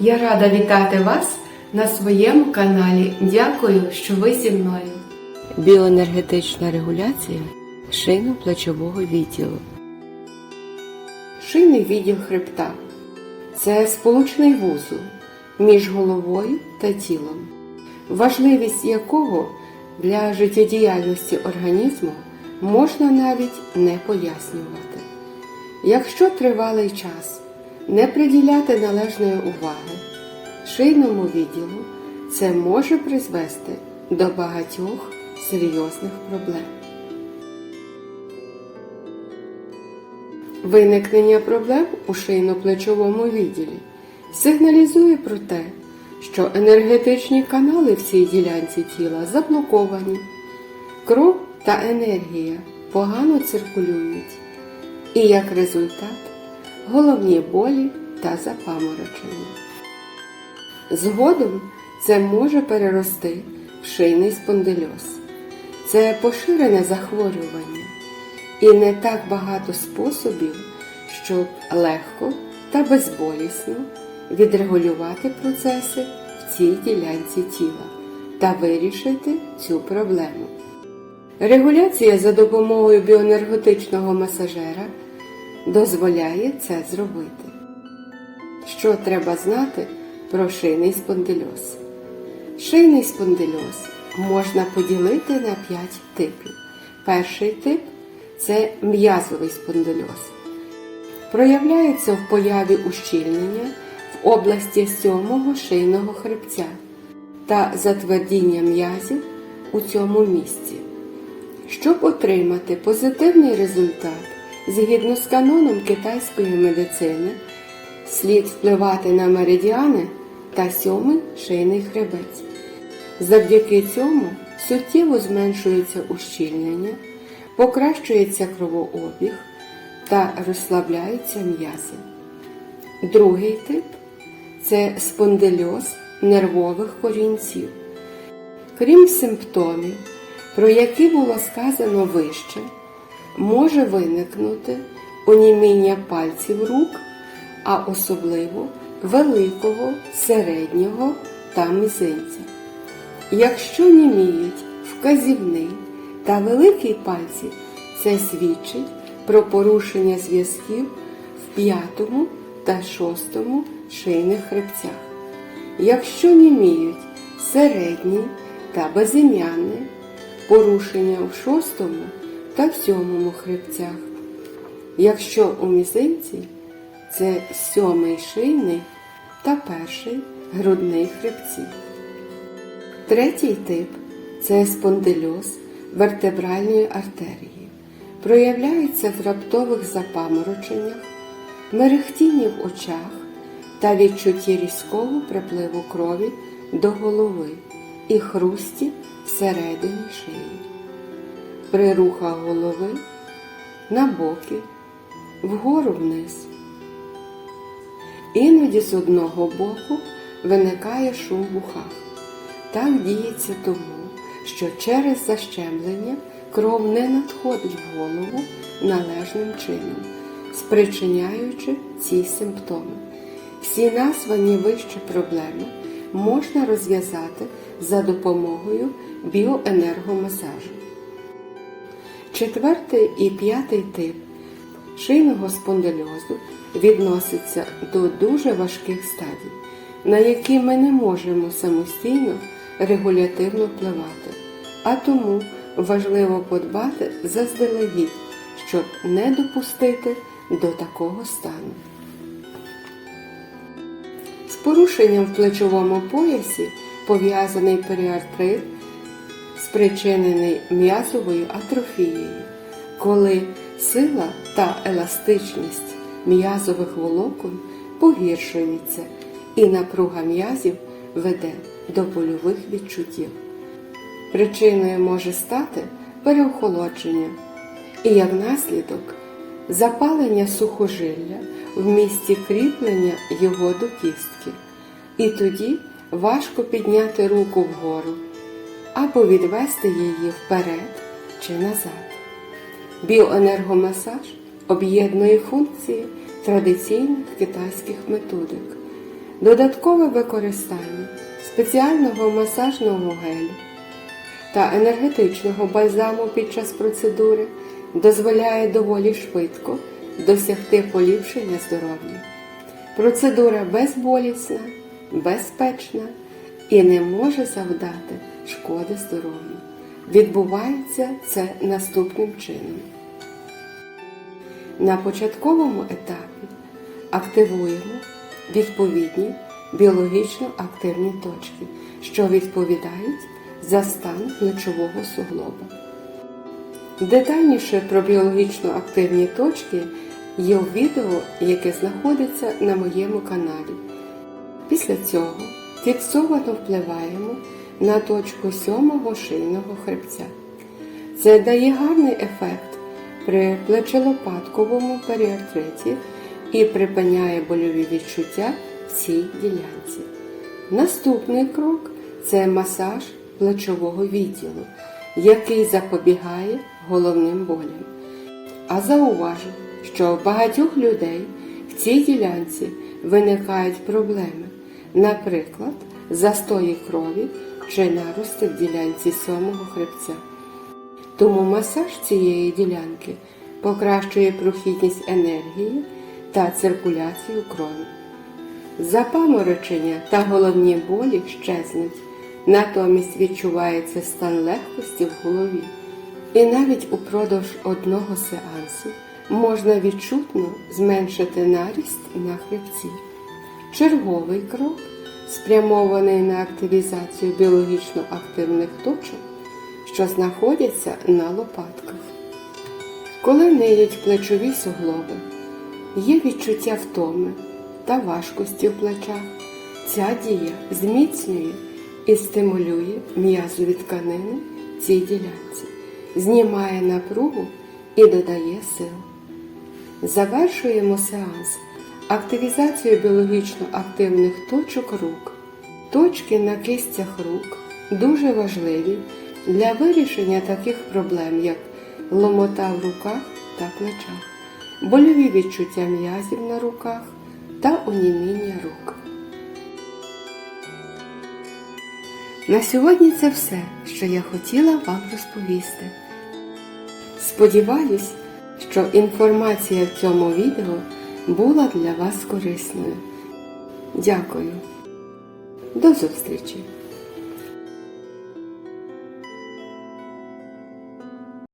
Я рада вітати вас на своєму каналі. Дякую, що ви зі мною. Біоенергетична регуляція шийно-плечового відділу. Шийний відділ хребта це сполучний вузол між головою та тілом, важливість якого для життєдіяльності організму можна навіть не пояснювати. Якщо тривалий час не приділяти належної уваги шийному відділу, це може призвести до багатьох серйозних проблем. Виникнення проблем у шийно-плечовому відділі сигналізує про те, що енергетичні канали в цій ділянці тіла заблоковані, кров та енергія погано циркулюють, і як результат головні болі та запаморочення. Згодом це може перерости в шийний спондильоз. Це поширене захворювання і не так багато способів, щоб легко та безболісно відрегулювати процеси в цій ділянці тіла та вирішити цю проблему. Регуляція за допомогою біоенергетичного масажера дозволяє це зробити. Що треба знати про шийний спондильоз? Шийний спондильоз можна поділити на 5 типів. Перший тип це м'язовий спондильоз. Проявляється в появі ущільнення в області сьомого шийного хребця та затвердіння м'язів у цьому місці. Щоб отримати позитивний результат згідно з каноном китайської медицини, слід впливати на меридіани та сьомий шийний хребець. Завдяки цьому суттєво зменшується ущільнення, покращується кровообіг та розслабляються м'язи. Другий тип це спондильоз нервових корінців. Крім симптомів, про які було сказано вище, може виникнути оніміння пальців рук, а особливо великого, середнього та мізинця. Якщо німіють вказівний та великий пальці, це свідчить про порушення зв'язків в п'ятому та шостому шийних хребцях. Якщо німіють середній та безім'яний, порушення в шостому та в сьомому хребцях. Якщо у мізинці це сьомий шийний та перший грудний хребці. Третій тип це спондильоз вертебральної артерії. Проявляється в раптових запамороченнях, мерехтінні в очах та відчутті різкого припливу крові до голови і хрусті всередині шиї. При рухах голови на боки, вгору вниз. Іноді з одного боку виникає шум в ухах. Так діється тому, що через защемлення кров не надходить в голову належним чином, спричиняючи ці симптоми. Всі названі вище проблеми можна розв'язати за допомогою біоенергомасажу. Четвертий і п'ятий тип шийного спондильозу відноситься до дуже важких стадій, на які ми не можемо самостійно регулятивно впливати, а тому важливо подбати заздалегідь, щоб не допустити до такого стану. З порушенням в плечовому поясі пов'язаний періартрит, спричинений м'язовою атрофією, коли сила та еластичність м'язових волокон погіршується і напруга м'язів веде до больових відчуттів. Причиною може стати переохолодження і як наслідок запалення сухожилля в місці кріплення його до кістки. І тоді важко підняти руку вгору або відвести її вперед чи назад. Біоенергомасаж об'єднує функції традиційних китайських методик Додаткове використання спеціального масажного гелю та енергетичного бальзаму під час процедури дозволяє доволі швидко досягти поліпшення здоров'я. Процедура безболісна, безпечна і не може завдати шкоди здоров'ю. Відбувається це наступним чином. На початковому етапі активуємо відповідні біологічно активні точки, що відповідають за стан плечового суглоба. Детальніше про біологічно активні точки є у відео, яке знаходиться на моєму каналі. Після цього фіксовано впливаємо на точку сьомого шийного хребця. Це дає гарний ефект при плечелопатковому періартриті і припиняє больові відчуття в цій ділянці. Наступний крок це масаж плечового відділу, який запобігає головним болям. А зауважу, що у багатьох людей в цій ділянці виникають проблеми, наприклад, застої крові чи нарости в ділянці сьомого хребця. Тому масаж цієї ділянки покращує прохідність енергії та циркуляцію крові. Запаморочення та головні болі щезнуть, натомість відчувається стан легкості в голові. І навіть упродовж одного сеансу можна відчутно зменшити наріст на хребці. Черговий крок спрямований на активізацію біологічно активних точок, що знаходяться на лопатках. Коли ниють плечові суглоби, є відчуття втоми та важкості в плечах. Ця дія зміцнює і стимулює м'язові тканини в цій ділянці, знімає напругу і додає сил. Завершуємо сеанс активізацією біологічно активних точок рук. Точки на кистях рук дуже важливі для вирішення таких проблем, як ломота в руках та плечах, больові відчуття м'язів на руках та оніміння рук. На сьогодні це все, що я хотіла вам розповісти. Сподіваюсь, що інформація в цьому відео була для вас корисною. Дякую. До зустрічі!